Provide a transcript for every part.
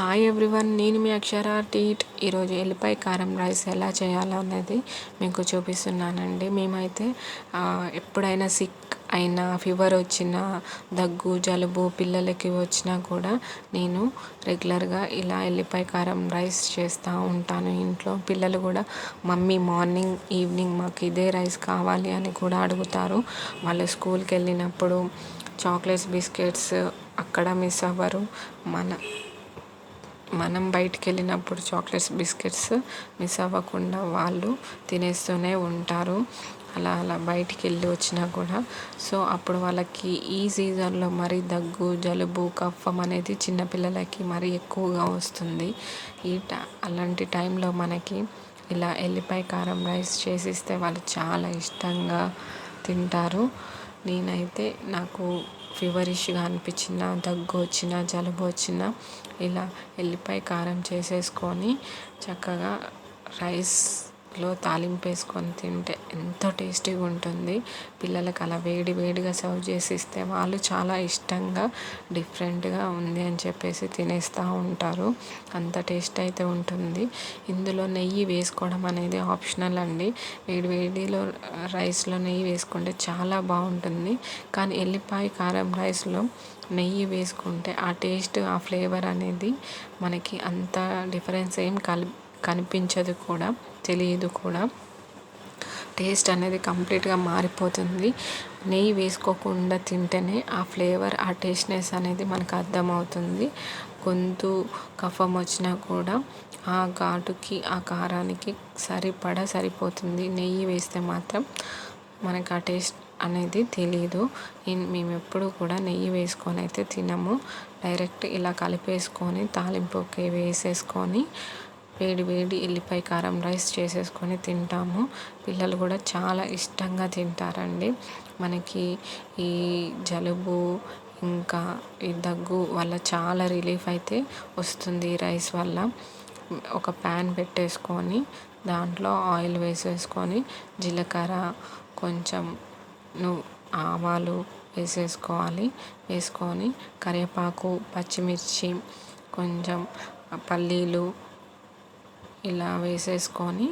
Hi everyone నేను మీ అక్షర teat. ఈరోజు ఎల్లిపాయ కారం రైస్ ఎలా చేయాలో అనేది మీకు చూపిస్తున్నానండి. మేమైతే ఎప్పుడైనా సిక్ అయినా ఫీవర్ వచ్చినా దగ్గు జలుబు పిల్లలకి వచ్చినా కూడా నేను రెగ్యులర్గా ఇలా ఎల్లిపాయ కారం రైస్ చేస్తూ ఉంటాను ఇంట్లో. పిల్లలు కూడా మమ్మీ మార్నింగ్ ఈవినింగ్ మాకు ఇదే రైస్ కావాలి అని కూడా అడుగుతారు. వాళ్ళు స్కూల్కి వెళ్ళినప్పుడు చాక్లెట్స్ బిస్కెట్స్ అక్కడ మిస్ అవ్వరు. మన మనం బయటికి వెళ్ళినప్పుడు చాక్లెట్స్ బిస్కెట్స్ మిస్ అవ్వకుండా వాళ్ళు తినేస్తూనే ఉంటారు. అలా అలా బయటికి వెళ్ళి వచ్చినా కూడా. సో అప్పుడు వాళ్ళకి ఈ సీజన్లో మరి దగ్గు జలుబు కఫం అనేది చిన్నపిల్లలకి మరీ ఎక్కువగా వస్తుంది. ఈ అలాంటి టైంలో మనకి ఇలా ఎల్లిపాయ కారం రైస్ చేసిస్తే వాళ్ళు చాలా ఇష్టంగా తింటారు. నేనైతే నాకు ఫీవరిష్గా అనిపించినా దగ్గు వచ్చినా జలుబు వచ్చినా ఇలా ఎల్లిపాయ కారం చేసేసుకొని చక్కగా రైస్ లో తాలింపు వేసుకొని తింటే ఎంతో టేస్టీగా ఉంటుంది. పిల్లలకి అలా వేడి వేడిగా సర్వ్ చేసి ఇస్తే వాళ్ళు చాలా ఇష్టంగా డిఫరెంట్గా ఉంది అని చెప్పేసి తినేస్తూ ఉంటారు. అంత టేస్ట్ అయితే ఉంటుంది. ఇందులో నెయ్యి వేసుకోవడం అనేది ఆప్షనల్ అండి. వేడి వేడిలో రైస్లో నెయ్యి వేసుకుంటే చాలా బాగుంటుంది. కానీ ఎల్లిపాయ కారం రైస్లో నెయ్యి వేసుకుంటే ఆ టేస్ట్ ఆ ఫ్లేవర్ అనేది మనకి అంత డిఫరెన్స్ ఏం కలి కనిపించదు కూడా తెలియదు కూడా. టేస్ట్ అనేది కంప్లీట్గా మారిపోతుంది. నెయ్యి వేసుకోకుండా తింటేనే ఆ ఫ్లేవర్ ఆ టేస్ట్నెస్ అనేది మనకు అర్థమవుతుంది. గొంతు కఫం వచ్చినా కూడా ఆ ఘాటుకి ఆ కారానికి సరిపడా సరిపోతుంది. నెయ్యి వేస్తే మాత్రం మనకు ఆ టేస్ట్ అనేది తెలీదు. మేము ఎప్పుడు కూడా నెయ్యి వేసుకొని అయితే తినము. డైరెక్ట్ ఇలా కలిపేసుకొని తాలింపుకి వేసేసుకొని వేడి వేడి ఎల్లిపాయ కారం రైస్ చేసేసుకొని తింటాము. పిల్లలు కూడా చాలా ఇష్టంగా తింటారండి. మనకి ఈ జలుబు ఇంకా ఈ దగ్గు వల్ల చాలా రిలీఫ్ అయితే వస్తుంది రైస్ వల్ల. ఒక ప్యాన్ పెట్టేసుకొని దాంట్లో ఆయిల్ వేసేసుకొని జీలకర్ర కొంచెం నువ్వు ఆవాలు వేసేసుకోవాలి. వేసుకొని కరివేపాకు పచ్చిమిర్చి కొంచెం పల్లీలు ఇలా వేసేసుకొని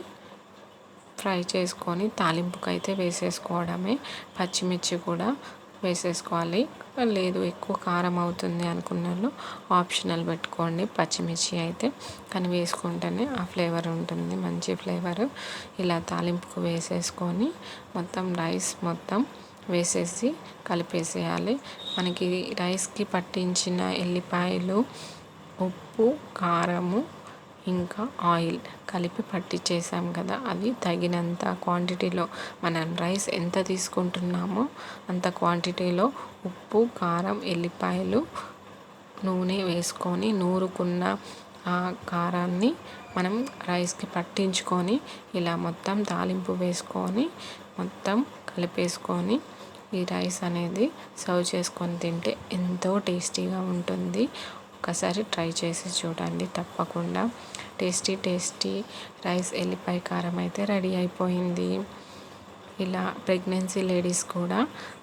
ఫ్రై చేసుకొని తాలింపుకి అయితే వేసేసుకోవడమే. పచ్చిమిర్చి కూడా వేసేసుకోవాలి. లేదు ఎక్కువ కారం అవుతుంది అనుకున్న ఆప్షనల్ పెట్టుకోండి పచ్చిమిర్చి అయితే. కానీ వేసుకుంటేనే ఆ ఫ్లేవర్ ఉంటుంది మంచి ఫ్లేవర్. ఇలా తాలింపుకు వేసేసుకొని మొత్తం రైస్ మొత్తం వేసేసి కలిపేసేయాలి. మనకి రైస్కి పట్టించిన ఎల్లిపాయలు ఉప్పు కారము ఇంకా ఆయిల్ కలిపి పట్టించేసాం కదా అది తగినంత క్వాంటిటీలో మనం రైస్ ఎంత తీసుకుంటున్నామో అంత క్వాంటిటీలో ఉప్పు కారం ఎల్లిపాయలు నూనె వేసుకొని నూరుకున్న ఆ కారాన్ని మనం రైస్కి పట్టించుకొని ఇలా మొత్తం తాలింపు వేసుకొని మొత్తం కలిపేసుకొని ఈ రైస్ అనేది సర్వ్ చేసుకొని తింటే ఎంతో టేస్టీగా ఉంటుంది. ఒకసారి ట్రై చేసి చూడండి తప్పకుండా. టేస్టీ టేస్టీ రైస్ ఎల్లిపాయ కారం అయితే రెడీ అయిపోయింది. ఇలా ప్రెగ్నెన్సీ లేడీస్ కూడా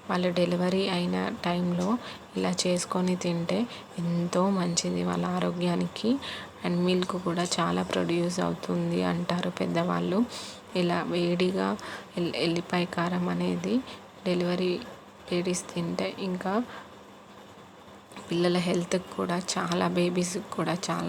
వాళ్ళు డెలివరీ అయిన టైంలో ఇలా చేసుకొని తింటే ఎంతో మంచిది వాళ్ళ ఆరోగ్యానికి. అండ్ మిల్క్ కూడా చాలా ప్రొడ్యూస్ అవుతుంది అంటారు పెద్దవాళ్ళు. ఇలా వేడిగా ఎల్లిపాయ కారం అనేది డెలివరీ లేడీస్ తింటే ఇంకా పిల్లల హెల్త్కి కూడా చాలా బేబీస్కి కూడా చాలా